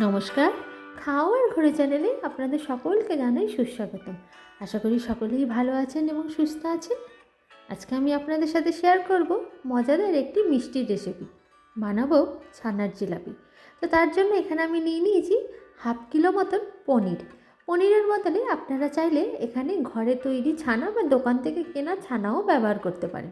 নমস্কার। খাওয়ার ঘরে চ্যানেলে আপনাদের সকলকে জানাই সুস্বাগতম। আশা করি সকলেই ভালো আছেন এবং সুস্থ আছেন। আজকে আমি আপনাদের সাথে শেয়ার করব মজাদার একটি মিষ্টির রেসিপি বানাবো ছানার জিলাপি। তো তার জন্য এখানে আমি নিয়ে নিয়েছি হাফ কিলো মতন পনির। পনিরের বদলে আপনারা চাইলে এখানে ঘরে তৈরি ছানা বা দোকান থেকে কেনা ছানাও ব্যবহার করতে পারেন।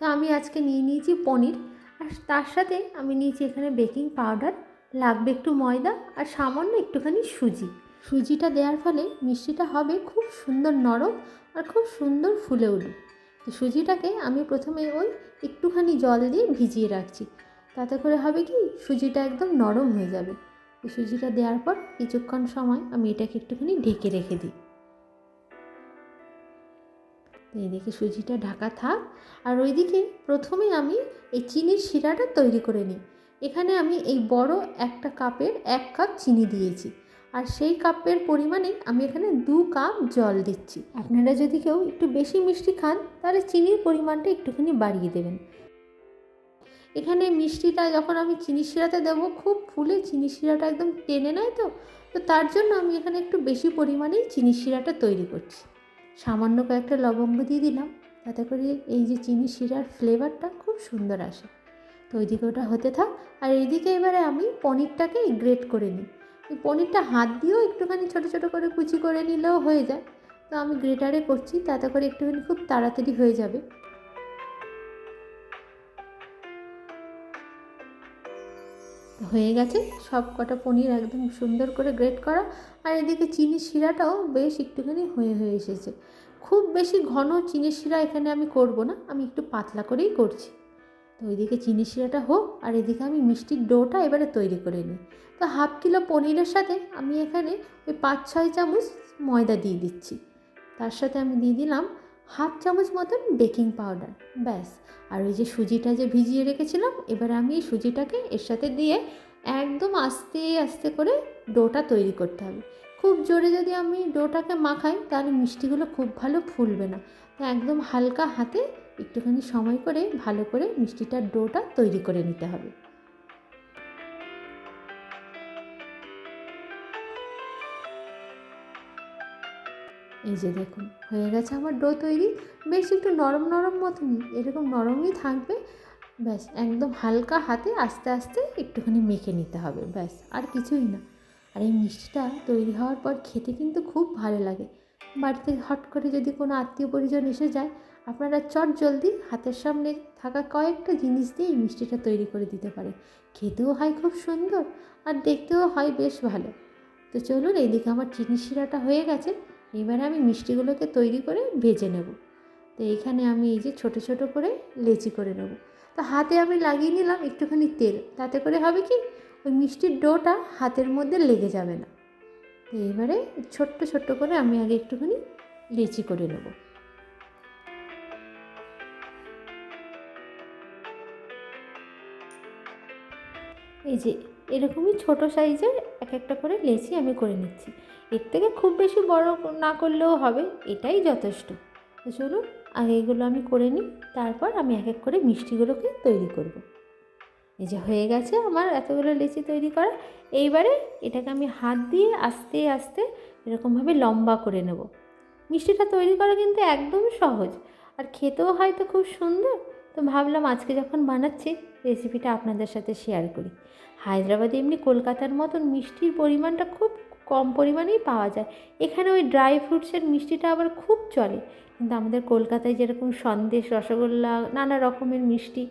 তো আমি আজকে নিয়ে নিয়েছি পনির। আর তার সাথে আমি নিয়েছি এখানে বেকিং পাউডার লাগবে একটু ময়দা আর সামান্য একটুখানি সুজি। সুজিটা দেওয়ার ফলে মিষ্টিটা হবে খুব সুন্দর নরম আর খুব সুন্দর ফুলে উঠবে। তো সুজিটাকে আমি প্রথমে ওই একটুখানি জল দিয়ে ভিজিয়ে রাখছি। তাতে করে হবে কি, সুজিটা একদম নরম হয়ে যাবে। সুজিটা দেওয়ার পর কিছুক্ষণ সময় আমি এটাকে একটুখানি ঢেকে রেখে দিই। এদিকে সুজিটা ঢাকা থাক। আর ওইদিকে প্রথমে আমি এই চিনির শিরাটা তৈরি করে নিই। এখানে আমি এই বড় একটা কাপের এক কাপ চিনি দিয়েছি। আর সেই কাপের পরিমাণে আমি এখানে দু কাপ জল দিচ্ছি। আপনারা যদি কেউ একটু বেশি মিষ্টি খান, তাহলে চিনির পরিমাণটা একটুখানি বাড়িয়ে দেবেন। এখানে মিষ্টিটা যখন আমি চিনি শিরাতে দেবো, খুব ফুলে চিনি শিরাটা একদম টেনে নেয় তো তো তার জন্য আমি এখানে একটু বেশি পরিমাণেই চিনি শিরাটা তৈরি করছি। সামান্য কয়েকটা লবঙ্গ দিয়ে দিলাম, তাতে করে এই যে চিনি শিরার ফ্লেভারটা খুব সুন্দর আসে। তো ওইদিকে ওটা হতে থাক। আর এইদিকে এবারে আমি পনিরটাকে গ্রেট করে নিই। পনিরটা হাত দিয়েও একটুখানি ছোটো ছোটো করে কুচি করে নিলেও হয়ে যায়। তো আমি গ্রেটারে করছি, তাতে করে একটুখানি খুব তাড়াতাড়ি হয়ে যাবে। হয়ে গেছে, সব কটা পনির একদম সুন্দর করে গ্রেট করা। আর এদিকে চিনি শিরাটাও বেশ একটুখানি হয়ে হয়ে এসেছে। খুব বেশি ঘন চিনি শিরা এখানে আমি করব না, আমি একটু পাতলা করেই করছি। তো ওইদিকে চিনি শিরাটা হোক, আর এদিকে আমি মিষ্টির ডোটা এবারে তৈরি করে নিই। তো হাফ কিলো পনিরের সাথে আমি এখানে ওই পাঁচ ছয় চামচ ময়দা দিয়ে দিচ্ছি। তার সাথে আমি দিয়ে দিলাম হাফ চামচ মতন বেকিং পাউডার, ব্যাস। আর ওই যে সুজিটা যে ভিজিয়ে রেখেছিলাম, এবার আমি এই সুজিটাকে এর সাথে দিয়ে একদম আস্তে আস্তে করে ডোটা তৈরি করতে হবে। খুব জোরে যদি আমি ডোটাকে মাখাই, তাহলে মিষ্টিগুলো খুব ভালো ফুলবে না। তো একদম হালকা হাতে একটুখানি সময় করে ভালো করে মিষ্টিটার ডোটা তৈরি করে নিতে হবে। এই যে দেখুন, হয়ে গেছে আমার ডো তৈরি। বেশ একটু নরম নরম মতনই, এরকম নরমই থাকবে। ব্যাস, একদম হালকা হাতে আস্তে আস্তে একটুখানি মেখে নিতে হবে, ব্যাস, আর কিছুই না। আর এই মিষ্টিটা তৈরি হওয়ার পর খেতে কিন্তু খুব ভালো লাগে। বাড়িতে হট করে যদি কোনো আত্মীয় পরিজন এসে যায় আপনারা চট জলদি হাতের সামনে থাকা কয়েকটা জিনিস দিয়ে এই মিষ্টিটা তৈরি করে দিতে পারে। খেতেও হয় খুব সুন্দর আর দেখতেও হয় বেশ ভালো। তো চলুন এইদিকে আমার চিনি শিরাটা হয়ে গেছে, এবারে আমি মিষ্টিগুলোকে তৈরি করে ভেজে নেব। তো এইখানে আমি এই যে ছোটো ছোটো করে লেচি করে নেব। তো হাতে আমি লাগিয়ে নিলাম একটুখানি তেল, তাতে করে হবে কি, ওই মিষ্টির ডোটা হাতের মধ্যে লেগে যাবে না। তো এবারে ছোট্ট ছোট্ট করে আমি আগে একটুখানি লেচি করে নেব। এই যে, এরকমই ছোট সাইজের এক একটা করে লেচি আমি করে নিচ্ছি। এর থেকে খুব বেশি বড় না করলেও হবে, এটাই যথেষ্ট। চলুন, আগে এগুলো আমি করে নিই, তারপর আমি এক এক করে মিষ্টিগুলোকে তৈরি করব। এই যে, হয়ে গেছে আমার এতগুলো লেচি তৈরি করা। এইবারে এটাকে আমি হাত দিয়ে আস্তে আস্তে এরকমভাবে লম্বা করে নেব। মিষ্টিটা তৈরি করা কিন্তু একদম সহজ। আর খেতেও হয়তো খুব সুন্দর। তো ভাবলাম আজকে যখন বানাচ্ছি রেসিপিটা আপনাদের সাথে শেয়ার করি। হায়দ্রাবাদে এমনি কলকাতার মতন মিষ্টির পরিমাণটা খুব কম পরিমাণেই পাওয়া যায়। এখানে ওই ড্রাই ফ্রুটসের মিষ্টিটা আবার খুব চলে। কিন্তু আমাদের কলকাতায় যেরকম সন্দেশ, রসগোল্লা, নানা রকমের মিষ্টি,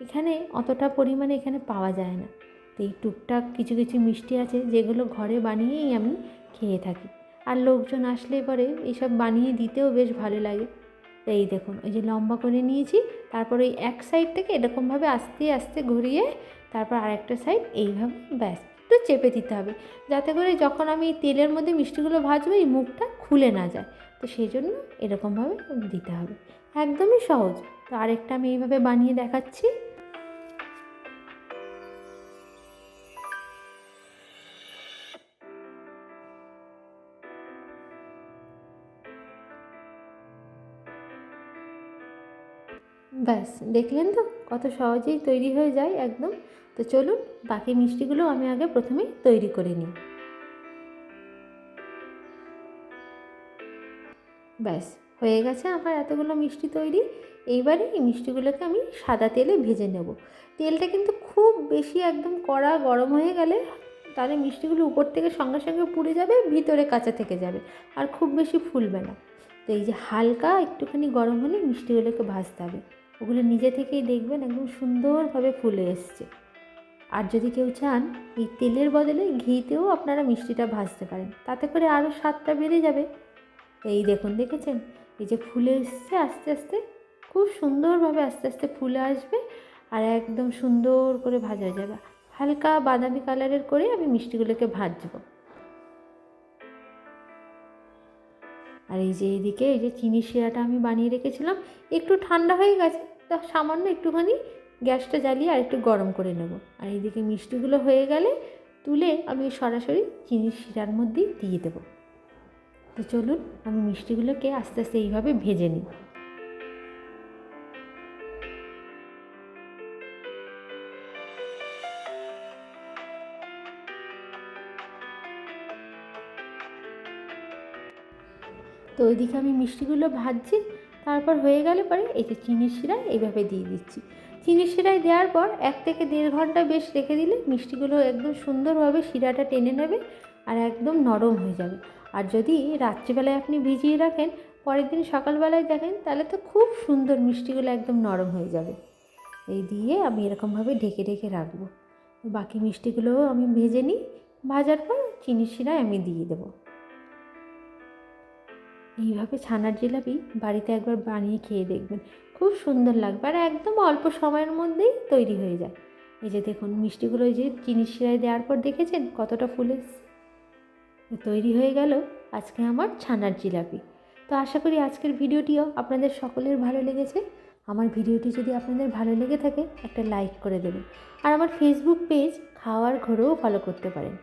এখানে অতটা পরিমাণে এখানে পাওয়া যায় না। তো এই টুকটাক কিছু কিছু মিষ্টি আছে, যেগুলো ঘরে বানিয়েই আমি খেয়ে থাকি। আর লোকজন আসলে পরে এইসব বানিয়ে দিতেও বেশ ভালো লাগে। তো এই দেখুন, ওই যে লম্বা করে নিয়েছি, তারপর ওই এক সাইড থেকে এরকমভাবে আস্তে আস্তে ঘুরিয়ে তারপর আরেকটা সাইড এইভাবে ব্যাস। একটু চেপে দিতে হবে, যাতে করে যখন আমি তেলের মধ্যে মিষ্টিগুলো ভাজবো, এই মুখটা খুলে না যায়। তো সেই জন্য এরকমভাবে দিতে হবে। একদমই সহজ। তো আরেকটা আমি এইভাবে বানিয়ে দেখাচ্ছি। ব্যাস, দেখলেন তো? কত সহজেই তৈরি হয়ে যায় একদম। তো চলুন, বাকি মিষ্টিগুলো আমি আগে প্রথমে তৈরি করে নিই। ব্যাস, হয়ে গেছে আমার এতগুলো মিষ্টি তৈরি। এইবারে এই মিষ্টিগুলোকে আমি সাদা তেলে ভেজে নেব। তেলটা কিন্তু খুব বেশি একদম কড়া গরম হয়ে গেলে তাহলে মিষ্টিগুলো উপর থেকে সঙ্গে সঙ্গে পুড়ে যাবে, ভিতরে কাঁচা থেকে যাবে আর খুব বেশি ফুলবে না। তো এই যে হালকা একটুখানি গরম হলে মিষ্টিগুলোকে ভাজতে হবে। ওগুলো নিজে থেকেই দেখবেন একদম সুন্দরভাবে ফুলে এসছে। আর যদি কেউ চান, এই তেলের বদলে ঘিতেও আপনারা মিষ্টিটা ভাজতে পারেন, তাতে করে আরও স্বাদটা বেড়ে যাবে। এই দেখুন, দেখেছেন? এই যে ফুলে এসছে, আস্তে আস্তে, খুব সুন্দরভাবে আস্তে আস্তে ফুলে আসবে আর একদম সুন্দর করে ভাজা যাবে। হালকা বাদামি কালারের করে আমি মিষ্টিগুলোকে ভাজবো। আর এই যে এইদিকে, এই যে চিনি শিরাটা আমি বানিয়ে রেখেছিলাম, একটু ঠান্ডা হয়ে গেছে, তো সামান্য একটুখানি গ্যাসটা জ্বালিয়ে আর একটু গরম করে নেব। আর এইদিকে মিষ্টিগুলো হয়ে গেলে তুলে আমি সরাসরি চিনি শিরার মধ্যেই দিয়ে দেবো। তো চলুন, আমি মিষ্টিগুলোকে আস্তে আস্তে এইভাবে ভেজে নিই। তো ওইদিকে আমি মিষ্টিগুলো ভাজছি, তারপর হয়ে গেলে পরে এই যে চিনির শিরা এইভাবে দিয়ে দিচ্ছি। চিনির শিরায় দেওয়ার পর এক থেকে দেড় ঘণ্টা বেশ রেখে দিলে মিষ্টিগুলো একদম সুন্দরভাবে শিরাটা টেনে নেবে আর একদম নরম হয়ে যাবে। আর যদি রাত্রিবেলায় আপনি ভিজিয়ে রাখেন, পরের দিন সকালবেলায় দেখেন, তাহলে তো খুব সুন্দর মিষ্টিগুলো একদম নরম হয়ে যাবে। এই দিয়ে আমি এরকমভাবে ঢেকে ঢেকে রাখব। বাকি মিষ্টিগুলোও আমি ভেজে নিই, ভাজার পর চিনির শিরায় আমি দিয়ে দেবো। এইভাবে ছানার জিলাপি বাড়িতে একবার বানিয়ে খেয়ে দেখবেন। খুব সুন্দর লাগবে আর একদম অল্প সময়ের মধ্যেই তৈরি হয়ে যায়। এই যে দেখুন, মিষ্টিগুলো যে চিনির শিরায় দেওয়ার পর দেখেছেন কতটা ফুলে তৈরি হয়ে গেল আজকে আমার ছানার জিলাপি। তো আশা করি আজকের ভিডিওটিও আপনাদের সকলের ভালো লেগেছে। আমার ভিডিওটি যদি আপনাদের ভালো লেগে থাকে, একটা লাইক করে দেবেন। আর আমার ফেসবুক পেজ খাওয়ার ঘরেও ফলো করতে পারেন।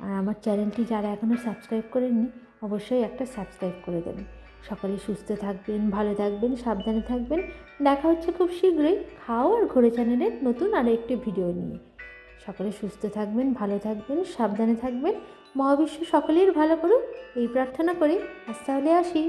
আর আমার চ্যানেলটি যারা এখনও সাবস্ক্রাইব করেননি অবশ্যই একটা সাবস্ক্রাইব করে দেবেন। সকালে সুস্থ থাকবেন, ভালো থাকবেন, সাবধানে থাকবেন। দেখা হচ্ছে খুব শীঘ্রই খাও আর ঘোরে চ্যানেলের নতুন আরও একটি ভিডিও নিয়ে। সকলে সুস্থ থাকবেন, ভালো থাকবেন, সাবধানে থাকবেন। মহাবিশ্ব সকলের ভালো করুক, এই প্রার্থনা করে আজ তাহলে আসি।